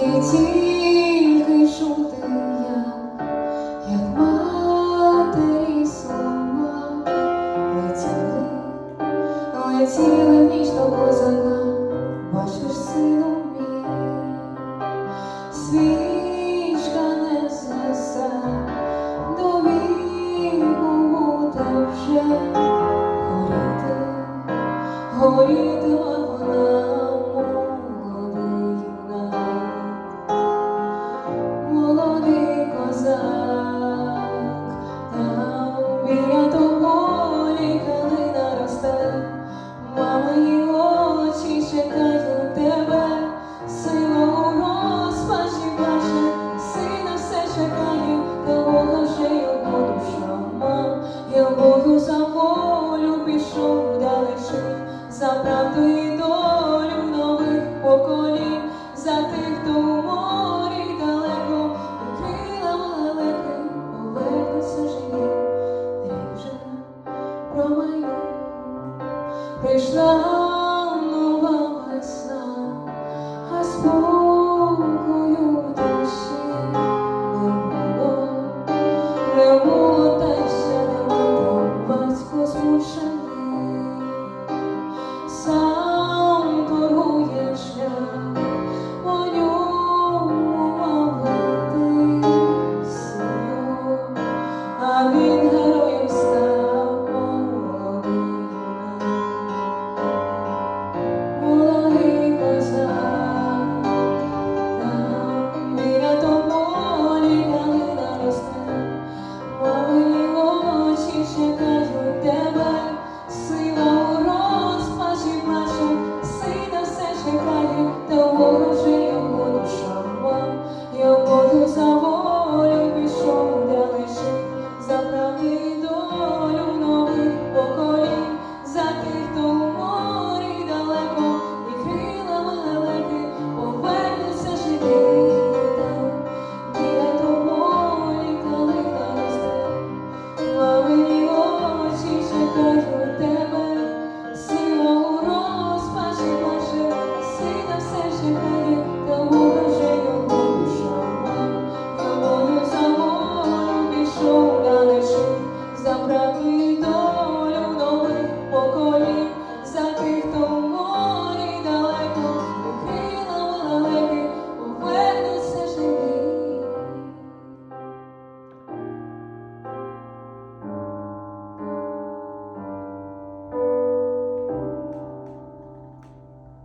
тільки чути я, як матері слова летіли, летіли ніч до козака, бачиш, сину мій, свічка не знесе, до віку буде вже горіти, горітиме за правду і долю нових поколінь, за тих, хто у морі далеко, і крилами лелеки повернуться вже промайнув. Прийшла нова весна, Господь